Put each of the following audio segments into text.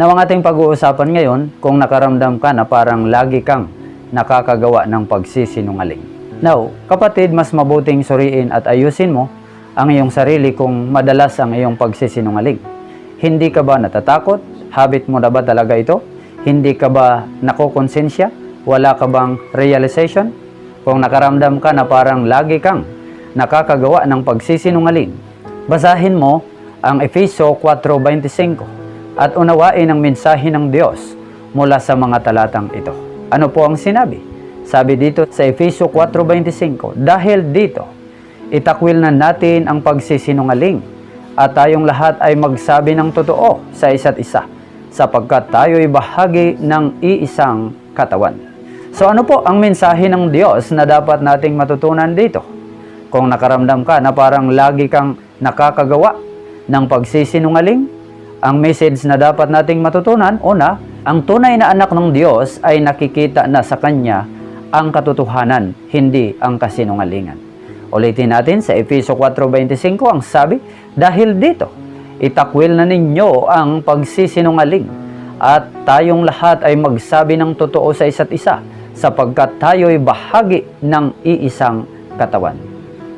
Now, ang ating pag-uusapan ngayon, kung nakaramdam ka na parang lagi kang nakakagawa ng pagsisinungaling. Now, kapatid, mas mabuting suriin at ayusin mo ang iyong sarili kung madalas ang iyong pagsisinungaling. Hindi ka ba natatakot? Habit mo na ba talaga ito? Hindi ka ba nakokonsensya? Wala ka bang realization? Kung nakaramdam ka na parang lagi kang nakakagawa ng pagsisinungaling, basahin mo ang Efeso 4.25 at unawain ang mensahe ng Diyos mula sa mga talatang ito. Ano po ang sinabi? Sabi dito sa Efeso 4.25, Dahil dito, itakwil na natin ang pagsisinungaling at tayong lahat ay magsabi ng totoo sa isa't isa sapagkat tayo'y bahagi ng iisang katawan. So ano po ang mensahe ng Diyos na dapat nating matutunan dito? Kung nakaramdam ka na parang lagi kang nakakagawa ng pagsisinungaling, ang message na dapat nating matutunan, una, ang tunay na anak ng Diyos ay nakikita na sa Kanya ang katotohanan, hindi ang kasinungalingan. Ulitin natin sa Efeso 4.25 ang sabi, Dahil dito, itakwil na ninyo ang pagsisinungaling at tayong lahat ay magsabi ng totoo sa isa't isa sapagkat tayo'y bahagi ng iisang katawan.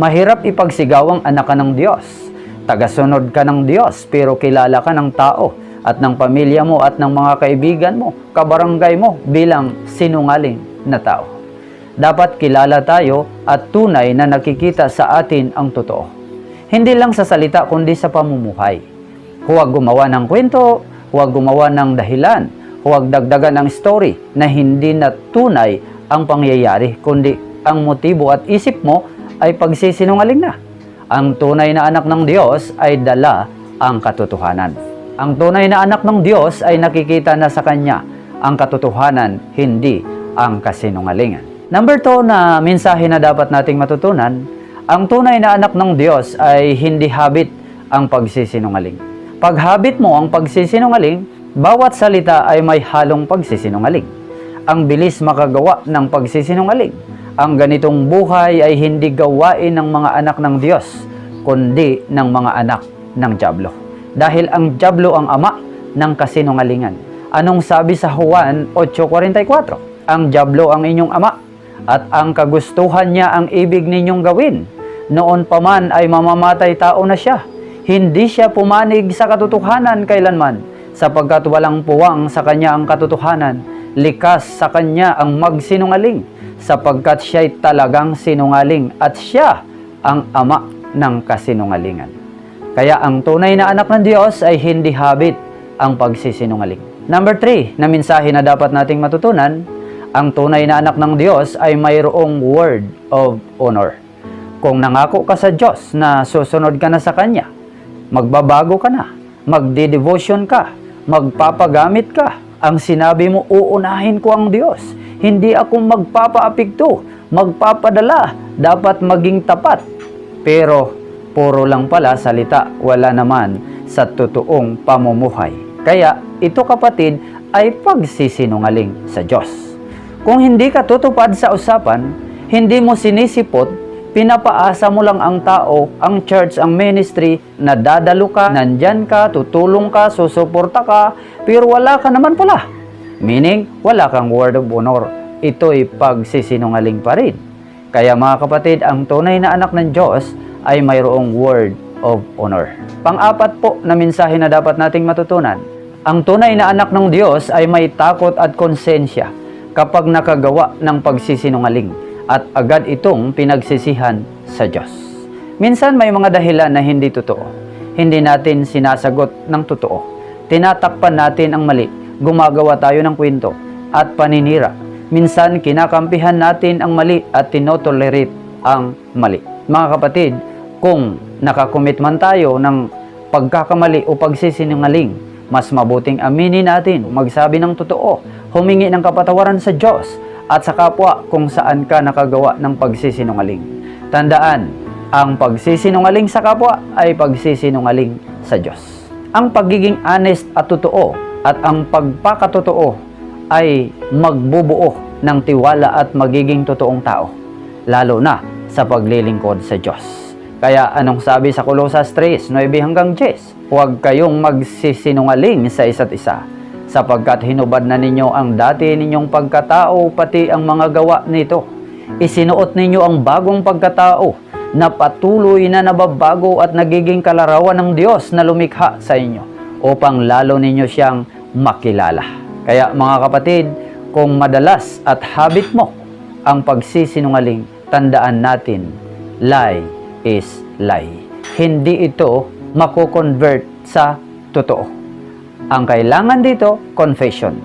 Mahirap ipagsigawang anak ng Diyos tagasunod ka ng Diyos pero kilala ka ng tao at ng pamilya mo at ng mga kaibigan mo, kabarangay mo bilang sinungaling na tao. Dapat kilala tayo at tunay na nakikita sa atin ang totoo. Hindi lang sa salita kundi sa pamumuhay. Huwag gumawa ng kwento, huwag gumawa ng dahilan, huwag dagdagan ng story na hindi na tunay ang pangyayari kundi ang motibo at isip mo ay pagsisinungaling na. Ang tunay na anak ng Diyos ay dala ang katotohanan. Ang tunay na anak ng Diyos ay nakikita na sa Kanya ang katotohanan, hindi ang kasinungalingan. Number two na mensahe na dapat nating matutunan, ang tunay na anak ng Diyos ay hindi habit ang pagsisinungaling. Pag habit mo ang pagsisinungaling, bawat salita ay may halong pagsisinungaling. Ang bilis makagawa ng pagsisinungaling ang ganitong buhay ay hindi gawain ng mga anak ng Diyos, kundi ng mga anak ng Diablo. Dahil ang Diablo ang ama ng kasinungalingan. Anong sabi sa Juan 8.44? Ang Diablo ang inyong ama at ang kagustuhan niya ang ibig ninyong gawin. Noon pa man ay mamamatay tao na siya. Hindi siya pumanig sa katotohanan kailanman sapagkat walang puwang sa kanya ang katotohanan. Likas sa kanya ang magsinungaling sapagkat siya'y talagang sinungaling at siya ang ama ng kasinungalingan. Kaya ang tunay na anak ng Diyos ay hindi habit ang pagsisinungaling. Number 3 na mensahe na dapat nating matutunan, ang tunay na anak ng Diyos ay mayroong word of honor. Kung nangako ka sa Diyos na susunod ka na sa Kanya, magbabago ka na, magdi-devotion ka, magpapagamit ka, ang sinabi mo, uunahin ko ang Diyos hindi ako magpapaapikto, magpapadala, dapat maging tapat. Pero puro lang pala salita, wala naman sa totoong pamumuhay. Kaya ito kapatid ay pagsisinungaling sa Diyos. Kung hindi ka tutupad sa usapan, hindi mo sinisipot, pinapaasa mo lang ang tao, ang church, ang ministry, na dadalo ka, nandyan ka, tutulong ka, susuporta ka, pero wala ka naman pala Meaning, wala kang word of honor. Ito'y pagsisinungaling pa rin. Kaya mga kapatid, ang tunay na anak ng Diyos ay mayroong word of honor. Pang-apat po na mensahe na dapat nating matutunan. Ang tunay na anak ng Diyos ay may takot at konsensya kapag nakagawa ng pagsisinungaling at agad itong pinagsisihan sa Diyos. Minsan may mga dahilan na hindi totoo. Hindi natin sinasagot ng totoo. Tinatakpan natin ang mali gumagawa tayo ng kwento at paninira. Minsan, kinakampihan natin ang mali at tinotolerate ang mali. Mga kapatid, kung nakakomit man tayo ng pagkakamali o pagsisinungaling, mas mabuting aminin natin, magsabi ng totoo, humingi ng kapatawaran sa Diyos at sa kapwa kung saan ka nakagawa ng pagsisinungaling. Tandaan, ang pagsisinungaling sa kapwa ay pagsisinungaling sa Diyos. Ang pagiging honest at totoo at ang pagpakatotoo ay magbubuo ng tiwala at magiging totoong tao, lalo na sa paglilingkod sa Diyos. Kaya anong sabi sa Colossus 3, 9 hanggang 10? Huwag kayong magsisinungaling sa isa't isa, sapagkat hinubad na ninyo ang dati ninyong pagkatao pati ang mga gawa nito. Isinuot ninyo ang bagong pagkatao na patuloy na nababago at nagiging kalarawan ng Diyos na lumikha sa inyo upang lalo ninyo siyang makilala. Kaya mga kapatid, kung madalas at habit mo ang pagsisinungaling, tandaan natin, lie is lie. Hindi ito mako-convert sa totoo. Ang kailangan dito, confession.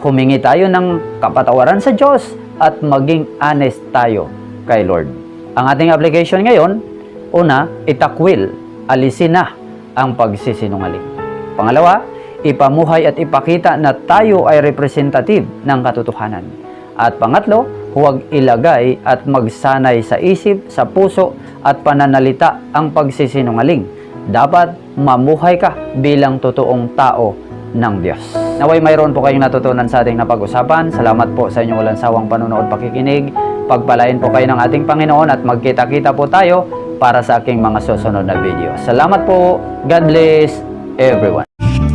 Humingi tayo ng kapatawaran sa Diyos at maging honest tayo kay Lord. Ang ating application ngayon, una, itakwil, alisin na ang pagsisinungaling. Pangalawa, ipamuhay at ipakita na tayo ay representative ng katotohanan. At pangatlo, huwag ilagay at magsanay sa isip, sa puso at pananalita ang pagsisinungaling. Dapat mamuhay ka bilang totoong tao ng Diyos. Naway mayroon po kayong natutunan sa ating napag-usapan. Salamat po sa inyong walang sawang panonood pakikinig. Pagpalain po kayo ng ating Panginoon at magkita-kita po tayo para sa aking mga susunod na video. Salamat po. God bless everyone.